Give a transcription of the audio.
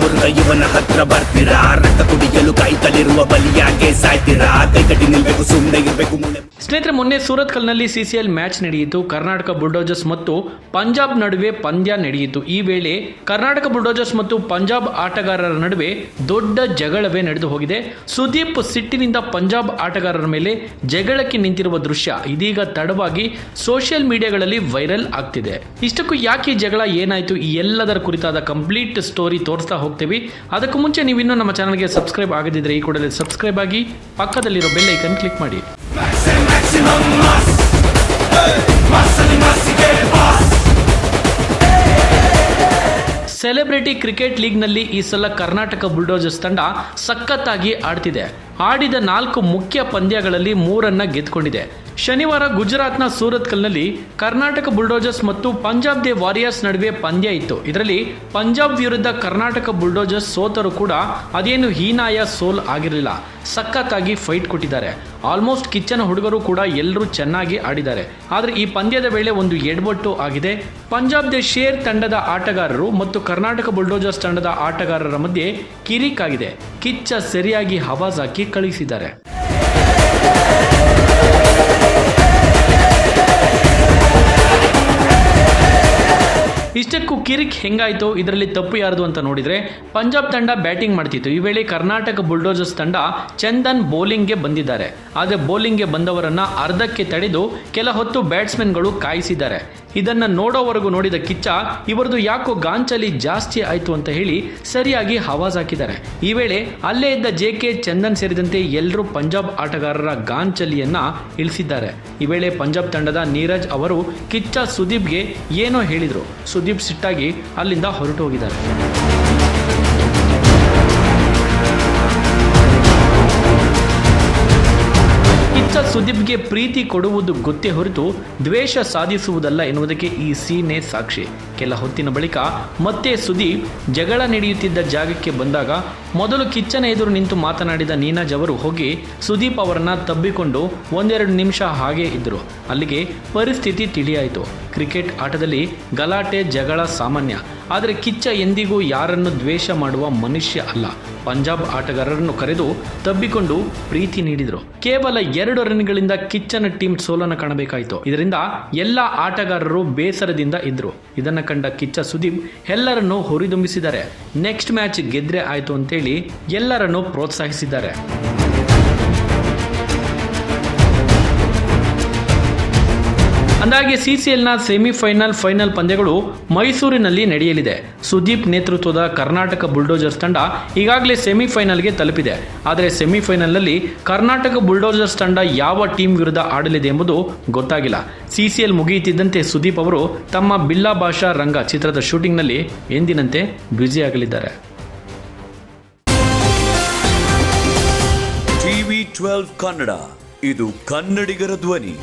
ಮುರುಗ ಇವನ ಹತ್ರ ಬರ್ತೀರಾ? ರಕ್ತ ಕುಡಿಯಲು ಕಾಯ್ತಲಿರುವ ಬಲಿಯಾಗೆ ಸಾಯ್ತೀರಾ? ಕೈಕಟ್ಟಿ ನಿಲ್ಬೇಕು ಸುಮ್ಮನೆ ಇರ್ಬೇಕು ಮುಂದೆ ಸ್ನೇಹಿತರೆ, ಮೊನ್ನೆ ಸೂರತ್ ಕಲ್ನಲ್ಲಿ ಸಿಸಿಎಲ್ ಮ್ಯಾಚ್ ನಡೆಯಿತು. ಕರ್ನಾಟಕ ಬುಲ್ಡೋಜರ್ಸ್ ಮತ್ತು ಪಂಜಾಬ್ ನಡುವೆ ಪಂದ್ಯ ನಡೆಯಿತು. ಈ ವೇಳೆ ಕರ್ನಾಟಕ ಬುಲ್ಡೋಜರ್ಸ್ ಮತ್ತು ಪಂಜಾಬ್ ಆಟಗಾರರ ನಡುವೆ ದೊಡ್ಡ ಜಗಳವೇ ನಡೆದು ಹೋಗಿದೆ. ಸುದೀಪ್ ಸಿಟ್ಟಿನಿಂದ ಪಂಜಾಬ್ ಆಟಗಾರರ ಮೇಲೆ ಜಗಳಕ್ಕೆ ನಿಂತಿರುವ ದೃಶ್ಯ ಇದೀಗ ತಡವಾಗಿ ಸೋಷಿಯಲ್ ಮೀಡಿಯಾಗಳಲ್ಲಿ ವೈರಲ್ ಆಗ್ತಿದೆ. ಇಷ್ಟಕ್ಕೂ ಯಾಕೆ ಜಗಳ ಏನಾಯಿತು? ಈ ಎಲ್ಲದರ ಕುರಿತಾದ ಕಂಪ್ಲೀಟ್ ಸ್ಟೋರಿ ತೋರಿಸ್ತಾ ಹೋಗ್ತೀವಿ. ಅದಕ್ಕೂ ಮುಂಚೆ ನೀವು ಇನ್ನೂ ನಮ್ಮ ಚಾನಲ್ಗೆ ಸಬ್ಸ್ಕ್ರೈಬ್ ಆಗದಿದ್ರೆ ಈ ಕೂಡಲೇ ಸಬ್ಸ್ಕ್ರೈಬ್ ಆಗಿ ಪಕ್ಕದಲ್ಲಿರೋ ಬೆಲ್ ಐಕನ್ ಕ್ಲಿಕ್ ಮಾಡಿ. ಸೆಲೆಬ್ರಿಟಿ ಕ್ರಿಕೆಟ್ ಲೀಗ್ನಲ್ಲಿ ಈ ಸಲ ಕರ್ನಾಟಕ ಬುಲ್ಡೋಜರ್ಸ್ ತಂಡ ಸಖತ್ತಾಗಿ ಆಡ್ತಿದೆ. ಆಡಿದ ನಾಲ್ಕು ಮುಖ್ಯ ಪಂದ್ಯಗಳಲ್ಲಿ ಮೂರನ್ನ ಗೆದ್ದುಕೊಂಡಿದೆ. ಶನಿವಾರ ಗುಜರಾತ್ನ ಸೂರತ್ಕಲ್ನಲ್ಲಿ ಕರ್ನಾಟಕ ಬುಲ್ಡೋಜರ್ಸ್ ಮತ್ತು ಪಂಜಾಬ್ ದೇ ವಾರಿಯರ್ಸ್ ನಡುವೆ ಪಂದ್ಯ ಇತ್ತು. ಇದರಲ್ಲಿ ಪಂಜಾಬ್ ವಿರುದ್ಧ ಕರ್ನಾಟಕ ಬುಲ್ಡೋಜರ್ಸ್ ಸೋತರೂ ಕೂಡ ಅದೇನು ಹೀನಾಯ ಸೋಲ್ ಆಗಿರಲಿಲ್ಲ. ಸಖತ್ತಾಗಿ ಫೈಟ್ ಕೊಟ್ಟಿದ್ದಾರೆ. ಆಲ್ಮೋಸ್ಟ್ ಕಿಚ್ಚನ ಹುಡುಗರು ಕೂಡ ಎಲ್ಲರೂ ಚೆನ್ನಾಗಿ ಆಡಿದ್ದಾರೆ. ಆದರೆ ಈ ಪಂದ್ಯದ ವೇಳೆ ಒಂದು ಎಡವಟ್ಟು ಆಗಿದೆ. ಪಂಜಾಬ್ ದೇ ಶೇರ್ ತಂಡದ ಆಟಗಾರರು ಮತ್ತು ಕರ್ನಾಟಕ ಬುಲ್ಡೋಜರ್ಸ್ ತಂಡದ ಆಟಗಾರರ ಮಧ್ಯೆ ಕಿರಿಕ್ ಆಗಿದೆ. ಕಿಚ್ಚ ಸರಿಯಾಗಿ ಹವಾಜ್ ಹಾಕಿ ಕಳುಹಿಸಿದ್ದಾರೆ ಇಷ್ಟಕ್ಕೂ ಕಿರಿಕ್ ಹೆಂಗಾಯ್ತು? ಇದರಲ್ಲಿ ತಪ್ಪು ಯಾರದು ಅಂತ ನೋಡಿದ್ರೆ ಪಂಜಾಬ್ ತಂಡ ಬ್ಯಾಟಿಂಗ್ ಮಾಡ್ತಿತ್ತು. ಈ ವೇಳೆ ಕರ್ನಾಟಕ ಬುಲ್ಡೋಜರ್ಸ್ ತಂಡ ಚಂದನ್ ಬೌಲಿಂಗ್ಗೆ ಬಂದಿದ್ದಾರೆ. ಆದರೆ ಬೌಲಿಂಗ್ಗೆ ಬಂದವರನ್ನ ಅರ್ಧಕ್ಕೆ ತಡೆದು ಕೆಲ ಹೊತ್ತು ಬ್ಯಾಟ್ಸ್ಮನ್ಗಳು ಕಾಯಿಸಿದ್ದಾರೆ. ಇದನ್ನ ನೋಡೋವರೆಗೂ ನೋಡಿದ ಕಿಚ್ಚ ಇವರದು ಯಾಕೋ ಗಾಂಚಲಿ ಜಾಸ್ತಿ ಆಯ್ತು ಅಂತ ಹೇಳಿ ಸರಿಯಾಗಿ ಹವಾಜ್ ಹಾಕಿದ್ದಾರೆ. ಈ ವೇಳೆ ಅಲ್ಲೇ ಇದ್ದ ಜೆ ಕೆ ಚಂದನ್ ಸೇರಿದಂತೆ ಎಲ್ಲರೂ ಪಂಜಾಬ್ ಆಟಗಾರರ ಗಾಂಚಲಿಯನ್ನ ಇಳಿಸಿದ್ದಾರೆ. ಈ ವೇಳೆ ಪಂಜಾಬ್ ತಂಡದ ನೀರಜ್ ಅವರು ಕಿಚ್ಚ ಸುದೀಪ್ಗೆ ಏನೋ ಹೇಳಿದ್ರು. ಸುದೀಪ್ ಸಿಟ್ಟಾಗಿ ಅಲ್ಲಿಂದ ಹೊರಟು ಹೋಗಿದ್ದಾರೆ ಕಿಚ್ಚ ಸುದೀಪ್ಗೆ ಪ್ರೀತಿ ಕೊಡುವುದು ಗೊತ್ತೇ ಹೊರತು ದ್ವೇಷ ಸಾಧಿಸುವುದಲ್ಲ ಎನ್ನುವುದಕ್ಕೆ ಈ ಸೀನೆ ಸಾಕ್ಷಿ. ಕೆಲ ಹೊತ್ತಿನ ಬಳಿಕ ಮತ್ತೆ ಸುದೀಪ್ ಜಗಳ ನಡೆಯುತ್ತಿದ್ದ ಜಾಗಕ್ಕೆ ಬಂದಾಗ ಮೊದಲು ಕಿಚ್ಚನ ಎದುರು ನಿಂತು ಮಾತನಾಡಿದ ನೀನಾಜ್ ಅವರು ಹೋಗಿ ಸುದೀಪ್ ಅವರನ್ನ ತಬ್ಬಿಕೊಂಡು ಒಂದೆರಡು ನಿಮಿಷ ಹಾಗೆ ಇದ್ದರು ಅಲ್ಲಿಗೆ ಪರಿಸ್ಥಿತಿ ತಿಳಿಯಾಯಿತು. ಕ್ರಿಕೆಟ್ ಆಟದಲ್ಲಿ ಗಲಾಟೆ, ಜಗಳ ಸಾಮಾನ್ಯ. ಆದರೆ ಕಿಚ್ಚ ಎಂದಿಗೂ ಯಾರನ್ನು ದ್ವೇಷ ಮಾಡುವ ಮನುಷ್ಯ ಅಲ್ಲ. ಪಂಜಾಬ್ ಆಟಗಾರರನ್ನು ಕರೆದು ತಬ್ಬಿಕೊಂಡು ಪ್ರೀತಿ ನೀಡಿದರು. ಕೇವಲ ಎರಡು ರನ್ಗಳಿಂದ ಕಿಚ್ಚನ ಟೀಮ್ ಸೋಲನ್ನು ಕಾಣಬೇಕಾಯಿತು. ಇದರಿಂದ ಎಲ್ಲ ಆಟಗಾರರು ಬೇಸರದಿಂದ ಇದ್ರು. ಇದನ್ನ ಕಂಡ ಕಿಚ್ಚ ಸುದೀಪ್ ಎಲ್ಲರನ್ನು ಹುರಿದುಂಬಿಸಿದ್ದಾರೆ. ನೆಕ್ಸ್ಟ್ ಮ್ಯಾಚ್ ಗೆದ್ರೆ ಆಯ್ತು ಅಂತೇಳಿ ಎಲ್ಲರನ್ನು ಪ್ರೋತ್ಸಾಹಿಸಿದ್ದಾರೆ. ಅಂದಾಗೆ ಸಿಸಿಎಲ್ನ ಸೆಮಿಫೈನಲ್, ಫೈನಲ್ ಪಂದ್ಯಗಳು ಮೈಸೂರಿನಲ್ಲಿ ನಡೆಯಲಿದೆ. ಸುದೀಪ್ ನೇತೃತ್ವದ ಕರ್ನಾಟಕ ಬುಲ್ಡೋಜರ್ಸ್ ತಂಡ ಈಗಾಗಲೇ ಸೆಮಿಫೈನಲ್ಗೆ ತಲುಪಿದೆ. ಆದರೆ ಸೆಮಿಫೈನಲ್ನಲ್ಲಿ ಕರ್ನಾಟಕ ಬುಲ್ಡೋಜರ್ಸ್ ತಂಡ ಯಾವ ಟೀಮ್ ವಿರುದ್ಧ ಆಡಲಿದೆ ಎಂಬುದು ಗೊತ್ತಾಗಿಲ್ಲ. ಸಿಸಿಎಲ್ ಮುಗಿಯುತ್ತಿದ್ದಂತೆ ಸುದೀಪ್ ಅವರು ತಮ್ಮ ಬಿಲ್ಲಾ ಭಾಷಾ ರಂಗ ಚಿತ್ರದ ಶೂಟಿಂಗ್ನಲ್ಲಿ ಎಂದಿನಂತೆ ಬ್ಯುಸಿಯಾಗಲಿದ್ದಾರೆ ಟಿವಿ ಟ್ವೆಲ್ವ್ ಕನ್ನಡ, ಇದು ಕನ್ನಡಿಗರ ಧ್ವನಿ.